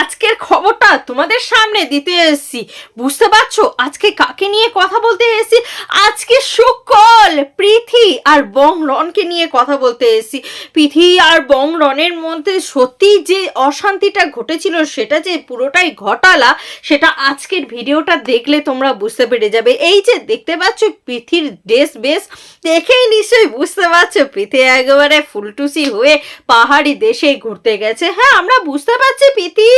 আজকের খবরটা তোমাদের সামনে দিতে এসেছি। বুঝতে পারছ? আজকে কাকে নিয়ে কথা বলতে এসেছি? আজকে সকল পৃথি আর বং রনকে নিয়ে কথা বলতে এসেছি। পৃথি আর বং রনের মধ্যে সত্যি যে অশান্তিটা ঘটেছিল, সেটা যে পুরোটাই ঘটালা, সেটা আজকের ভিডিওটা দেখলে তোমরা বুঝতে পেরে যাবে। এই যে দেখতে পাচ্ছ পৃথির ড্রেস বেশ, দেখেই নিশ্চয়ই বুঝতে পারছ পৃথি একেবারে ফুলটুসি হয়ে পাহাড়ি দেশে ঘুরতে গেছে। হ্যাঁ আমরা বুঝতে পারছি পৃথি,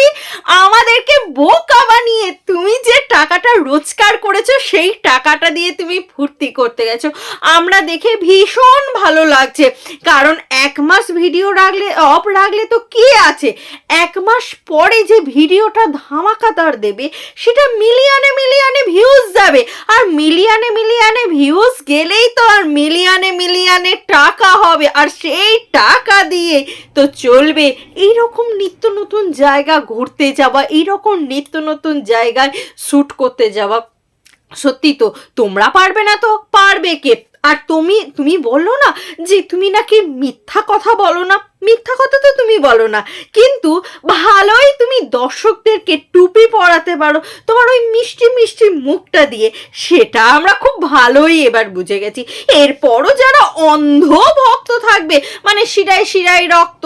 আমাদেরকে বোকা বানিয়ে তুমি যে টাকাটা রোজগার করেছ, সেই টাকাটা দিয়ে তুমি ফুর্তি করতে গেছো। আমরা দেখে ভীষণ ভালো লাগছে। কারণ এক মাস ভিডিও রাখলে, অফ রাখলে তো কি আছে? এক মাস পরে যে ভিডিওটা ধামাকাদার দেবে, সেটা মিলিয়নে মিলিয়নে ভিউজ যাবে। আর মিলিয়নে মিলিয়নে ভিউজ গেলেই তো আর মিলিয়নে মিলিয়নে টাকা হবে। আর সেই টাকা দিয়ে তো চলবে। এইরকম নিত্য নতুন জায়গা ঘুরতে যাওয়া, এইরকম নিত্য নতুন জায়গায় শ্যুট করতে যাওয়া। সত্যি তো, তোমরা পারবে না তো? পারবে কে? আর তুমি তুমি বলল না যে তুমি নাকি মিথ্যা কথা বলো না? মিথ্যা কথা তুমি বলো না। কিন্তু ভালোই তুমি দর্শকদেরকে টুপি পরাতে পারো, তোমার ওই মিষ্টি মিষ্টি মুখটা দিয়ে। সেটা আমরা খুব ভালোই এবার বুঝে গেছি। এরপরও যারা অন্ধ ভক্ত থাকবে মানে শিরায় শিরায় রক্ত,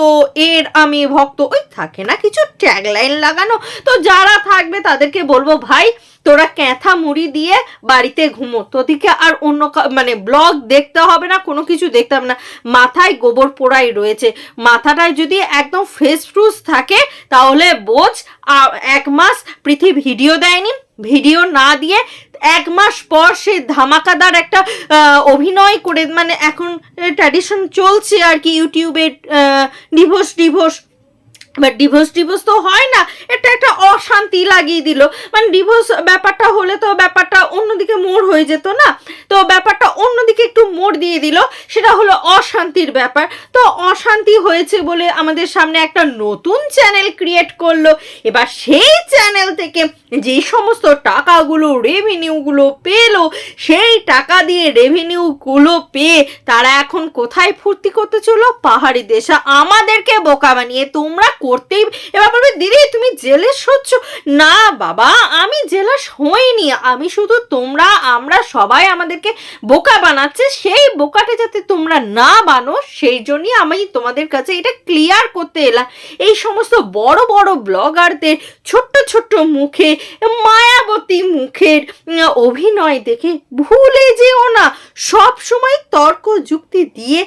এর আমি ভক্ত, ওই থাকে না কিছু ট্যাগলাইন লাগানো। তো যারা থাকবে তাদেরকে বলব, ভাই তোরা ক্যাথা মুড়ি দিয়ে বাড়িতে ঘুমো। তোদিকে আর অন্য মানে ব্লগ দেখতে হবে না, কোনো কিছু দেখতে হবে না। মাথায় গোবর পোড়াই রয়েছে। মাথাটায় যদি একদম ফ্রেশ ফ্রুস থাকে, তাহলে বোঝ এক মাস পৃথিবী ভিডিও দেয়নি। ভিডিও না দিয়ে এক মাস পর সে ধামাকাদার একটা অভিনয় করে মানে এখন ট্র্যাডিশন চলছে আর কি, ইউটিউবে ডিভোর্স ডিভোর্স এবার ডিভোর্স ডিভোর্স তো হয় না এটা লাগিয়ে দিল। মানে ডিভোর্স ব্যাপারটা হলে তো ব্যাপারটা অন্যদিকে মোড় হয়ে যেত না। তো ব্যাপারটা অন্যদিকে একটু মোড় দিয়ে দিল, সেটা হলো অশান্তির ব্যাপার। তো অশান্তি হয়েছে বলে আমাদের সামনে একটা নতুন চ্যানেল ক্রিয়েট করল। এবার সেই চ্যানেল থেকে যে সমস্ত টাকাগুলো রেভিনিউগুলো পেল, সেই টাকা দিয়ে রেভিনিউগুলো পেয়ে তারা এখন কোথায় ফুর্তি করতে চলো পাহাড়ি দেশে। আমাদেরকে বোকা বানিয়ে তোমরা করতেই এবার বলবে দিদি, তুমি জেলে হচ্ছ না বাবা, আমি জেলাস হইনি। আমি শুধু তোমরা, আমরা সবাই আমাদেরকে বোকা বানাচ্ছে। সেই বোকাটা যাতে তোমরা না বানো, সেই জন্যই আমি তোমাদের কাছে এটা ক্লিয়ার করতে এলাম। এই সমস্ত বড় বড় ব্লগারদের ছোট্ট ছোট্ট মুখে, মায়াবতী মুখের অভিনয় দেখে ভুলে যেও না। সব সময় তর্ক যুক্তি দিয়ে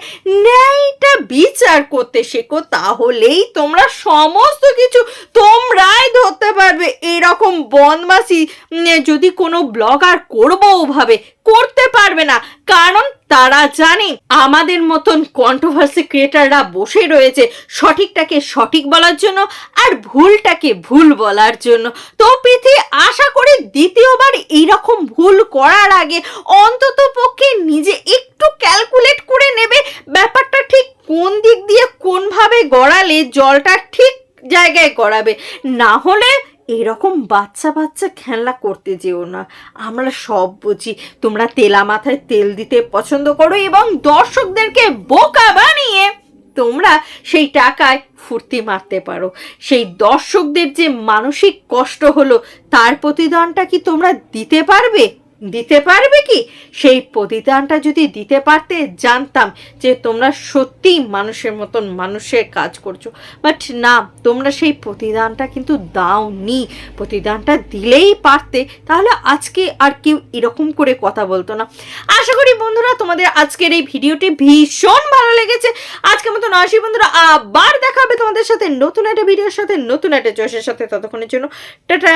ন্যায়টা বিচার করতে শেখো, তাহলেই তোমরা সমস্ত কিছু তোমরাই ধরতে পারবে। এরকম বদমাসি যদি কোনো ব্লগার করব ওভাবে করতে পারবে না। কারণ তারা জানে আমাদের মতন কন্ট্রোভার্সি ক্রিয়েটাররা বসে রয়েছে সঠিকটাকে সঠিক বলার জন্য আর ভুলটাকে ভুল বলার জন্য। তো পৃথি আশা করি দ্বিতীয়বার এইরকম ভুল করার আগে অন্তত পক্ষে নিজে একটু ক্যালকুলেট করে নেবে ব্যাপারটা ঠিক কোন দিক দিয়ে কোনভাবে গড়ালে জলটা ঠিক জায়গায় গড়াবে। না হলে এরকম বাচ্চা বাচ্চা খেলনা করতে যেও না। আমরা সব বুঝি তোমরা তেলা মাথায় তেল দিতে পছন্দ করো এবং দর্শকদেরকে বোকা বানিয়ে তোমরা সেই টাকায় ফুর্তি মারতে পারো। সেই দর্শকদের যে মানসিক কষ্ট হলো, তার প্রতিদানটা কি তোমরা দিতে পারবে? দিতে পারবে কি? সেই প্রতিদানটা যদি দিতে পারতে জানতাম যে তোমরা সত্যি মানুষের মতন মানুষের কাজ করছ। বাট না, তোমরা সেই প্রতিদানটা কিন্তু দাও দাওনি। প্রতিদানটা দিলেই পারতে। তাহলে আজকে আর কেউ এরকম করে কথা বলতো না। আশা করি বন্ধুরা তোমাদের আজকের এই ভিডিওটি ভীষণ ভালো লেগেছে। আজকের মতন আসি বন্ধুরা, আবার দেখা হবে তোমাদের সাথে নতুন একটা ভিডিওর সাথে, নতুন একটা চয়েসের সাথে ততক্ষণের জন্য। টাটা!